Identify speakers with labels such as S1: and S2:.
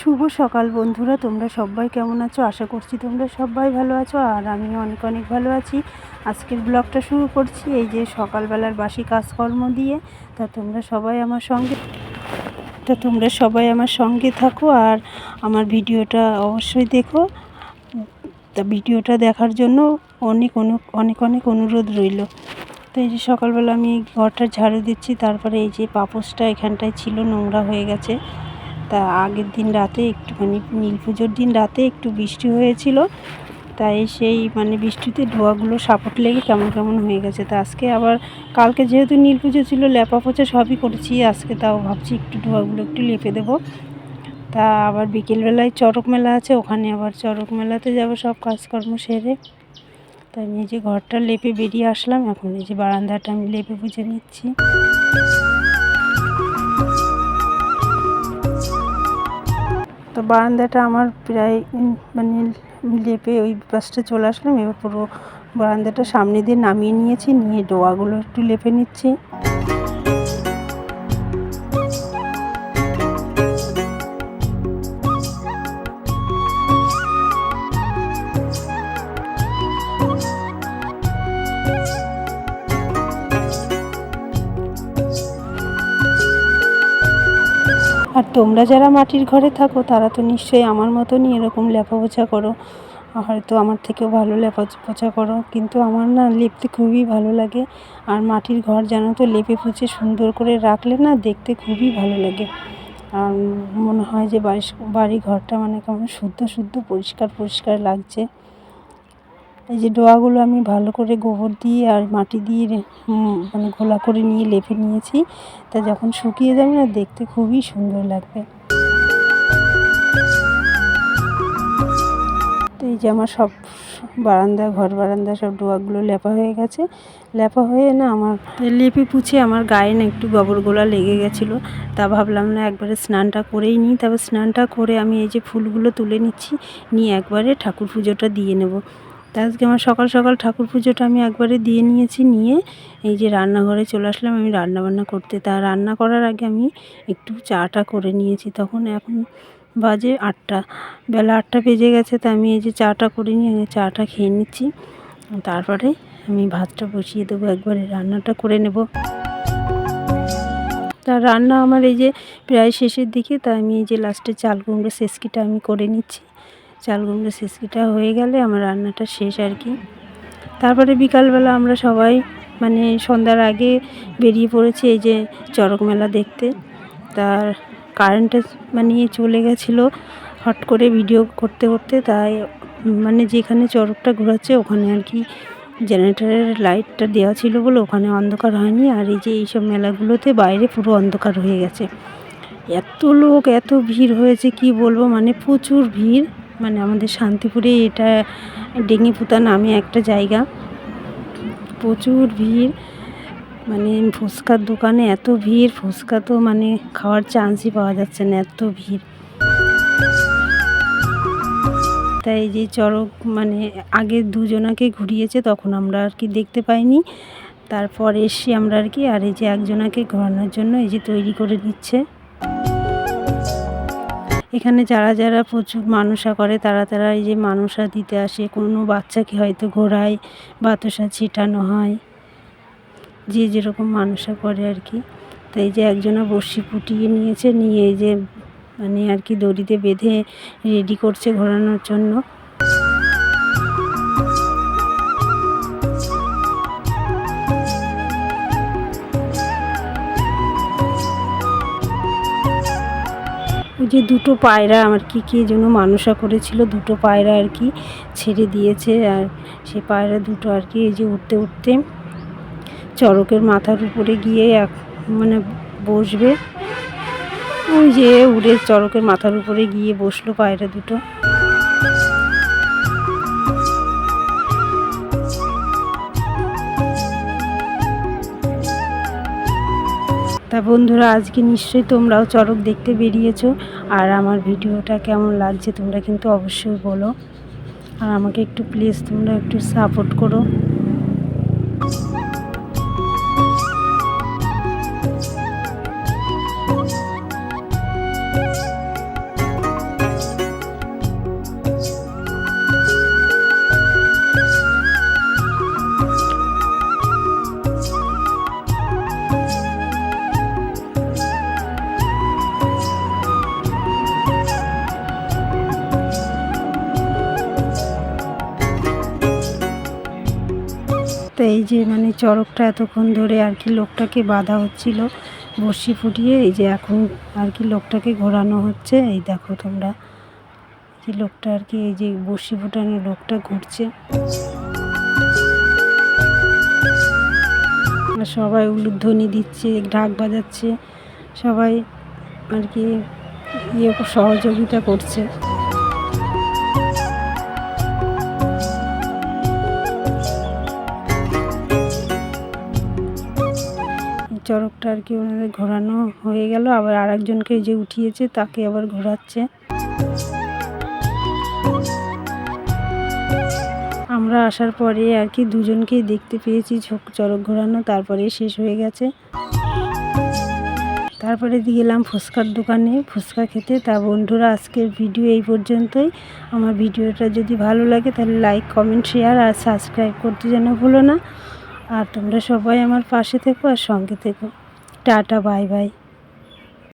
S1: শুভ সকাল বন্ধুরা, তোমরা সবাই কেমন আছো? আশা করছি তোমরা সবাই ভালো আছো আর আমি অনেক অনেক ভালো আছি। আজকের ব্লগটা শুরু করছি এই যে সকালবেলার বাসি কাজকর্ম দিয়ে। তা তোমরা সবাই আমার সঙ্গে, তা তোমরা সবাই আমার সঙ্গে থাকো আর আমার ভিডিওটা অবশ্যই দেখো। তা ভিডিওটা দেখার জন্য অনেক অনু, অনেক অনেক অনুরোধ রইল। তো এই যে সকালবেলা আমি ঘরটা ঝাড়ু দিচ্ছি, তারপরে এই যে পাপোসটা এখানটায় ছিল, নোংরা হয়ে গেছে। তা আগের দিন রাতে একটুখানি নীল পুজোর দিন রাতে একটু বৃষ্টি হয়েছিল। তাই সেই মানে বৃষ্টিতে ধোয়াগুলো সাপোর্ট লেগে কেমন কেমন হয়ে গেছে। তা আজকে আবার কালকে যেহেতু নীল পুজো ছিল, লেপা পোচা সবই করেছি। আজকে তাও ভাবছি একটু ধোয়াগুলো একটু লেপে দেবো। তা আবার বিকেলবেলায় চড়ক মেলা আছে, ওখানে আবার চড়ক মেলাতে যাব সব কাজকর্ম সেরে। তাই নিজে ঘরটা লেপে বেরিয়ে আসলাম, এখন এই যে বারান্দাটা আমি লেপে বুঝে নিচ্ছি। তো বারান্দাটা আমার প্রায় মানে লেপে ওই পাশটা চলে আসলাম। এবার পুরো বারান্দাটা সামনে দিয়ে নামিয়ে নিয়েছি, নিয়ে ডোয়াগুলো একটু লেপে নিচ্ছি। আর তোমরা যারা মাটির ঘরে থাকো, তারা তো নিশ্চয়ই আমার মতনই এরকম লেপা পোছা করো হয়তো আমার থেকেও ভালো লেপা পোছা করো। কিন্তু আমার না লেপতে খুবই ভালো লাগে। আর মাটির ঘর জানো তো লেপে পুছে সুন্দর করে রাখলে না দেখতে খুবই ভালো লাগে। আর মনে হয় যে বাড়ি বাড়ি ঘরটা মানে কেমন শুদ্ধ শুদ্ধ, পরিষ্কার পরিষ্কার লাগছে। এই যে ডোয়াগুলো আমি ভালো করে গোবর দিয়ে আর মাটি দিয়ে মানে ঘোলা করে নিয়ে লেপে নিয়েছি। তা যখন শুকিয়ে যাবে না, দেখতে খুবই সুন্দর লাগবে। তো এই যে আমার সব বারান্দা, ঘর বারান্দা, সব ডোয়াগুলো লেপা হয়ে গেছে। লেপা হয়ে না আমার লেপে পুছে আমার গায়ে না একটু গোবর গোলা লেগে গেছিল। তা ভাবলাম না একবারে স্নানটা করেই নিই। তারপর স্নানটা করে আমি এই যে ফুলগুলো তুলে নিচ্ছি, নিয়ে একবারে ঠাকুর পুজোটা দিয়ে নেব। তা আজকে আমার সকাল সকাল ঠাকুর পুজোটা আমি একবারে দিয়ে নিয়েছি, নিয়ে এই যে রান্নাঘরে চলে আসলাম। আমি রান্না বান্না করতে, তা রান্না করার আগে আমি একটু চাটা করে নিয়েছি। তখন এখন বাজে আটটা, বেলা আটটা বেজে গেছে, তা আমি এই যে চাটা করে নিয়ে চাটা খেয়ে নিচ্ছি। তারপরে আমি ভাতটা বসিয়ে দেবো, একবারে রান্নাটা করে নেব। তা রান্না আমার এই যে প্রায় শেষের দিকে, তা আমি এই যে লাস্টে চাল কুমড়ো শেষকিটা আমি করে নিচ্ছি। চাল কুমড়ো শেষকিটা হয়ে গেলে আমার রান্নাটা শেষ আর কি। তারপরে বিকালবেলা আমরা সবাই মানে সন্ধ্যার আগে বেরিয়ে পড়েছি এই যে চড়ক মেলা দেখতে। তার কারেন্টটা মানে চলে গেছিল হট করে ভিডিও করতে করতে, তাই মানে যেখানে চড়কটা ঘোরাচ্ছে ওখানে আর কি জেনারেটারের লাইটটা দেওয়া ছিল বলে ওখানে অন্ধকার হয়নি। আর এই যে এইসব মেলাগুলোতে বাইরে পুরো অন্ধকার হয়ে গেছে। এত লোক, এত ভিড় হয়েছে, কি বলব? মানে প্রচুর ভিড়। মানে আমাদের শান্তিপুরে এটা ডেঙ্গিপুতা নামে একটা জায়গা। প্রচুর ভিড় মানে ফুচকার দোকানে এত ভিড়, ফুচকা তো মানে খাওয়ার চান্সই পাওয়া যাচ্ছে না, এত ভিড়। তাই যে চড়ক মানে আগে দুজনাকে ঘুরিয়েছে, তখন আমরা আর কি দেখতে পাইনি। তারপর এসছি আমরা আর কি, আর এই যে একজনাকে ঘোরানোর জন্য এই যে তৈরি করে দিচ্ছে। এখানে যারা যারা প্রচুর মানুষা করে, তারা তারা এই যে মানুষা দিতে আসে। কোনো বাচ্চাকে হয়তো ঘোরায় বাতাসা ছিটানো হয়। যে যেরকম মানুষা করে আর কি। তাই যে একজনা বড়শি পুটিয়ে নিয়েছে, নিয়ে এই যে মানে আর কি দড়িতে বেঁধে রেডি করছে ঘোরানোর জন্য। ওই যে দুটো পায়রা আর কি, কে যেন মানুষা করেছিল, দুটো পায়রা আর কি ছেড়ে দিয়েছে। আর সে পায়রা দুটো আর কি এই যে উঠতে উঠতে চড়কের মাথার উপরে গিয়ে এক মানে বসবে। ওই যে উড়ে চড়কের মাথার উপরে গিয়ে বসল পায়রা দুটো। তা বন্ধুরা, আজকে নিশ্চয়ই তোমরাও চড়ক দেখতে বেরিয়েছো। আর আমার ভিডিওটা কেমন লাগছে তোমরা কিন্তু অবশ্যই বলো। আর আমাকে একটু প্লিজ তোমরা একটু সাপোর্ট করো। তো এই যে মানে চড়কটা এতক্ষণ ধরে আর কি লোকটাকে বাঁধা হচ্ছিল, বড়শি ফুটিয়ে, এই যে এখন আর কি লোকটাকে ঘোরানো হচ্ছে। এই দেখো তোমরা যে লোকটা আর কি, এই যে বড়শি ফুটানো লোকটা ঘুরছে। সবাই উলুধ্বনি দিচ্ছে, ঢাক বাজাচ্ছে, সবাই আর কি ইয়ে সহযোগিতা করছে। চড়কটা আর কি ওনাদের ঘোরানো হয়ে গেল। আবার আরেকজনকে যে উঠিয়েছে, তাকে আবার ঘোরাচ্ছে। আমরা আসার পরে আর কি দুজনকেই দেখতে পেয়েছি চড়ক ঘোরানো, তারপরে শেষ হয়ে গেছে। তারপরে গেলাম ফুচকার দোকানে, ফুচকা খেতে। তা বন্ধুরা, আজকের ভিডিও এই পর্যন্তই। আমার ভিডিওটা যদি ভালো লাগে, তাহলে লাইক কমেন্ট শেয়ার আর সাবস্ক্রাইব করতে যেন ভুলো না। আর তোমরা সবাই আমার পাশে থেকো আর সঙ্গে থেকো। Tata bye bye.